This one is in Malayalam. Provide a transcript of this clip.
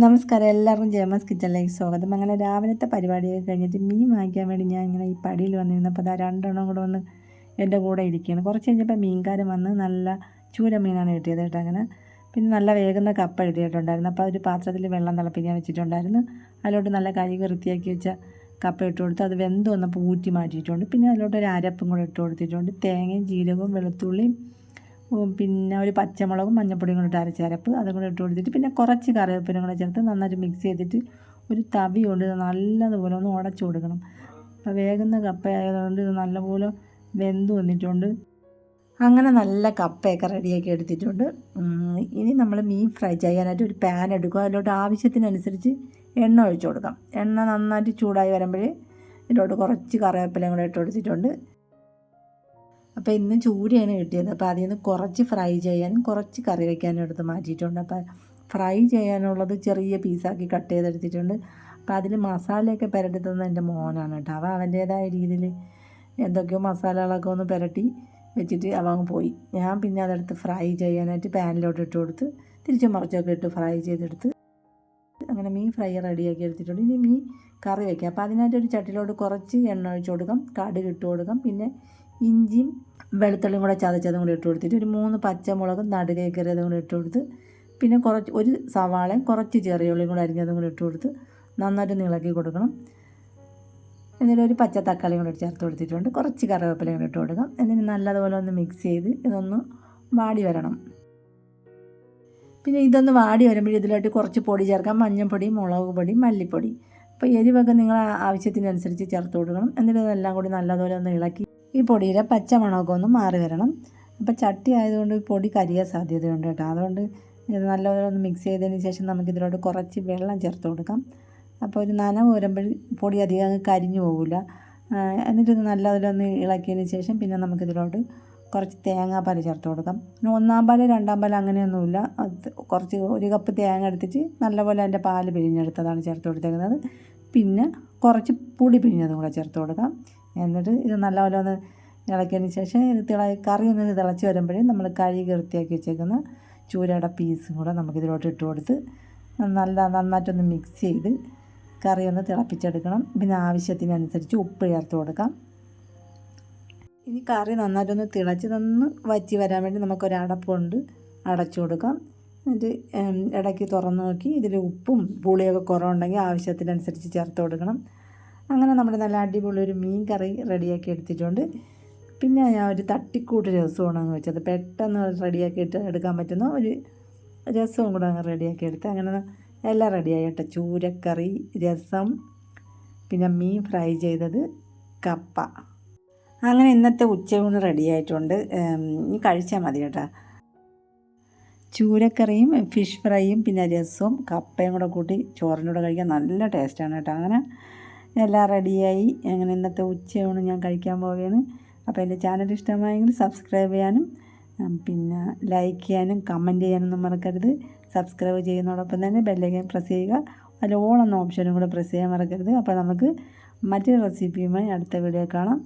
നമസ്കാരം. എല്ലാവർക്കും ജയമസ് കിച്ചണിലേക്ക് സ്വാഗതം. അങ്ങനെ രാവിലത്തെ പരിപാടി കഴിഞ്ഞിട്ട് മീൻ വാങ്ങിക്കാൻ വേണ്ടി ഞാൻ ഇങ്ങനെ ഈ പടിയിൽ വന്നിരുന്നപ്പോൾ അതാ രണ്ടെണ്ണം കൂടെ വന്ന് എന്റെ കൂടെ ഇരിക്കുകയാണ്. കുറച്ച് കഴിഞ്ഞപ്പോൾ മീൻകാരൻ വന്ന് നല്ല ചൂര മീനാണ് കിട്ടിയത് കേട്ടോ അങ്ങനെ. പിന്നെ നല്ല വേഗുന്ന കപ്പ എഴുതിയിട്ടുണ്ടായിരുന്നു അപ്പോൾ ഒരു പാത്രത്തിൽ വെള്ളം തിളപ്പിക്കാൻ വെച്ചിട്ടുണ്ടായിരുന്നു. അതിലോട്ട് നല്ല കഴുകി വൃത്തിയാക്കി വെച്ച കപ്പ ഇട്ട് കൊടുത്ത്. അത് വെന്ത് വന്നപ്പോൾ ഊറ്റി മാറ്റിയിട്ടുണ്ട്. പിന്നെ അതിലോട്ട് ഒരു അരപ്പും കൂടെ ഇട്ട് കൊടുത്തിട്ടുണ്ട്. തേങ്ങയും ജീരകവും വെളുത്തുള്ളിയും പിന്നെ ഒരു പച്ചമുളകും മഞ്ഞപ്പൊടിയും കൂടെ ഇട്ട് അരച്ചരപ്പ് അതും കൂടെ ഇട്ട് കൊടുത്തിട്ട് പിന്നെ കുറച്ച് കറിവേപ്പിനും കൂടെ ചേർത്ത് നന്നായിട്ട് മിക്സ് ചെയ്തിട്ട് ഒരു തവി കൊണ്ട് നല്ലതുപോലെ ഒന്ന് ഉടച്ചു കൊടുക്കണം. അപ്പോൾ വേഗുന്ന കപ്പ ആയതുകൊണ്ട് ഇത് നല്ലപോലെ വെന്ത് വന്നിട്ടുണ്ട്. അങ്ങനെ നല്ല കപ്പയൊക്കെ റെഡിയാക്കി എടുത്തിട്ടുണ്ട്. ഇനി നമ്മൾ മീൻ ഫ്രൈ ചെയ്യാനായിട്ട് ഒരു പാൻ എടുക്കുക അതിലോട്ട് ആവശ്യത്തിനനുസരിച്ച് എണ്ണ ഒഴിച്ചു കൊടുക്കാം. എണ്ണ നന്നായിട്ട് ചൂടായി വരുമ്പോൾ ഇതിലോട്ട് കുറച്ച് കറിവേപ്പിലയും കൂടെ ഇട്ട് കൊടുത്തിട്ടുണ്ട്. അപ്പോൾ ഇന്ന് ചൂടിയാണ് കിട്ടിയത്. അപ്പോൾ അതിൽ നിന്ന് കുറച്ച് ഫ്രൈ ചെയ്യാനും കുറച്ച് കറി വയ്ക്കാനും എടുത്ത് മാറ്റിയിട്ടുണ്ട്. അപ്പോൾ ഫ്രൈ ചെയ്യാനുള്ളത് ചെറിയ പീസാക്കി കട്ട് ചെയ്തെടുത്തിട്ടുണ്ട്. അപ്പോൾ അതിൽ മസാലയൊക്കെ പുരട്ടി തന്നത് എന്റെ മോനാണ് കേട്ടോ. അവ അവന്റേതായ രീതിയിൽ എന്തൊക്കെയോ മസാലകളൊക്കെ ഒന്ന് പുരട്ടി വെച്ചിട്ട് അവ പോയി. ഞാൻ പിന്നെ അതെടുത്ത് ഫ്രൈ ചെയ്യാനായിട്ട് പാനിലോട്ട് ഇട്ട് കൊടുത്ത് തിരിച്ച് മറിച്ചൊക്കെ ഇട്ട് ഫ്രൈ ചെയ്തെടുത്ത് അങ്ങനെ മീൻ ഫ്രൈ റെഡിയാക്കി എടുത്തിട്ടുണ്ട്. ഇനി മീൻ കറി വയ്ക്കാം അപ്പോൾ അതിനായിട്ട് ഒരു ചട്ടിലോട്ട് കുറച്ച് എണ്ണ ഒഴിച്ച് കൊടുക്കാം. കടുക് ഇട്ട് കൊടുക്കാം. പിന്നെ ഇഞ്ചിയും വെളുത്തുള്ളിയും കൂടെ ചതച്ചതും കൂടി ഇട്ട് കൊടുത്തിട്ട് ഒരു മൂന്ന് പച്ചമുളകും നടുകെ കൂടി ഇട്ട് കൊടുത്ത് പിന്നെ കുറച്ച് ഒരു സവാളയും കുറച്ച് ചെറിയ ഉള്ളിയും കൂടെ അരിഞ്ഞതും കൂടി ഇട്ട് കൊടുത്ത് നന്നായിട്ട് ഇളക്കി കൊടുക്കണം. എന്നിട്ട് ഒരു പച്ച തക്കാളിയും കൂടെ ചേർത്ത് കൊടുത്തിട്ടുണ്ട്. കുറച്ച് കറിവേപ്പിലയും കൂടെ ഇട്ട് കൊടുക്കാം. എന്നിട്ട് നല്ലതുപോലെ ഒന്ന് മിക്സ് ചെയ്ത് ഇതൊന്ന് വാടി വരണം. പിന്നെ ഇതൊന്ന് വാടി വരുമ്പോൾ ഇതിലോട്ട് കുറച്ച് പൊടി ചേർക്കാം. മഞ്ഞൾപ്പൊടി മുളക് പൊടി മല്ലിപ്പൊടി. അപ്പോൾ എരിവൊക്കെ നിങ്ങൾ ആവശ്യത്തിനനുസരിച്ച് ചേർത്ത് കൊടുക്കണം. എന്നിട്ട് ഇതെല്ലാം കൂടി നല്ലതുപോലെ ഒന്ന് ഇളക്കി ഈ പൊടിയിലെ പച്ച മണമൊക്കെ ഒന്ന് മാറി വരണം. അപ്പോൾ ചട്ടി ആയതുകൊണ്ട് പൊടി കരിയാൻ സാധ്യതയുണ്ട് കേട്ടോ. അതുകൊണ്ട് ഇത് നല്ലപോലെ ഒന്ന് മിക്സ് ചെയ്തതിന് ശേഷം നമുക്ക് ഇതിലോട്ട് കുറച്ച് വെള്ളം ചേർത്ത് കൊടുക്കാം. അപ്പോൾ ഒരു നനവ് വരുമ്പോൾ പൊടി അധികം അങ്ങ് കരിഞ്ഞു പോകില്ല എന്നിട്ട് ഇത് നല്ലപോലെ ഒന്ന് ഇളക്കിയതിന് ശേഷം പിന്നെ നമുക്കിതിലോട്ട് കുറച്ച് തേങ്ങാപ്പാൽ ചേർത്ത് കൊടുക്കാം. പിന്നെ ഒന്നാം പാൽ രണ്ടാം പാൽ അങ്ങനെയൊന്നുമില്ല. കുറച്ച് ഒരു കപ്പ് തേങ്ങ എടുത്തിട്ട് നല്ലപോലെ അതിന്റെ പാൽ പിഴിഞ്ഞെടുത്തതാണ് ചേർത്ത് കൊടുത്തേക്കുന്നത്. പിന്നെ കുറച്ച് പുളി പിഴിഞ്ഞതും കൂടെ ചേർത്ത് കൊടുക്കാം. എന്നിട്ട് ഇത് നല്ലപോലെ ഒന്ന് ഇളക്കിയതിന് ശേഷം ഇത് തിള കറി ഒന്ന് തിളച്ച് വരുമ്പോഴേ നമ്മൾ കഴുകി വൃത്തിയാക്കി വെച്ചേക്കുന്ന ചൂരയുടെ പീസും കൂടെ നമുക്കിതിലോട്ട് ഇട്ട് കൊടുത്ത് നല്ല നന്നായിട്ടൊന്ന് മിക്സ് ചെയ്ത് കറി ഒന്ന് തിളപ്പിച്ചെടുക്കണം. പിന്നെ ആവശ്യത്തിനനുസരിച്ച് ഉപ്പ് ചേർത്ത് കൊടുക്കാം. ഇനി കറി നന്നായിട്ടൊന്ന് തിളച്ച് തന്ന് വറ്റി വരാൻ വേണ്ടി നമുക്കൊരു അടപ്പുണ്ട് അടച്ചു കൊടുക്കാം. എന്നിട്ട് ഇടയ്ക്ക് തുറന്ന് നോക്കി ഇതിൽ ഉപ്പും പുളിയൊക്കെ കുറവുണ്ടെങ്കിൽ ആവശ്യത്തിനനുസരിച്ച് ചേർത്ത് കൊടുക്കണം. അങ്ങനെ നമ്മുടെ നല്ല അടിപൊളി ഒരു മീൻ കറി റെഡിയാക്കി എടുത്തിട്ടുണ്ട്. പിന്നെ ഞാൻ ഒരു തട്ടിക്കൂട്ട് രസമാണ് അങ്ങ് വെച്ചത്. പെട്ടെന്ന് റെഡിയാക്കിയിട്ട് എടുക്കാൻ പറ്റുന്ന ഒരു രസവും കൂടെ അങ്ങ് റെഡിയാക്കി എടുത്ത് അങ്ങനെ എല്ലാം റെഡിയായി കേട്ടോ. ചൂരക്കറി രസം പിന്നെ മീൻ ഫ്രൈ ചെയ്തത് കപ്പ. അങ്ങനെ ഇന്നത്തെ ഉച്ചയൂണ് റെഡിയായിട്ടുണ്ട്. ഇനി കഴിച്ചാൽ മതി കേട്ടോ. ചൂരക്കറിയും ഫിഷ് ഫ്രൈയും പിന്നെ രസവും കപ്പയും കൂടെ കൂട്ടി ചോറിന്റെ കൂടെ കഴിക്കാൻ നല്ല ടേസ്റ്റാണ് കേട്ടോ. അങ്ങനെ എല്ലാം റെഡിയായി. അങ്ങനെ ഇന്നത്തെ ഉച്ചയൂണ് ഞാൻ കഴിക്കാൻ പോവുകയാണ് അപ്പോൾ എന്റെ ചാനൽ ഇഷ്ടമായെങ്കിൽ സബ്സ്ക്രൈബ് ചെയ്യാനും പിന്നെ ലൈക്ക് ചെയ്യാനും കമന്റ് ചെയ്യാനൊന്നും മറക്കരുത്. സബ്സ്ക്രൈബ് ചെയ്യുന്നതോടൊപ്പം തന്നെ ബെല്ലൈക്കൻ പ്രസ് ചെയ്യുക. അതിൽ ഓൺ എന്ന ഓപ്ഷനും കൂടെ പ്രസ് ചെയ്യാൻ മറക്കരുത്. അപ്പോൾ നമുക്ക് മറ്റൊരു റെസിപ്പിയുമായി അടുത്ത വീഡിയോ കാണാം.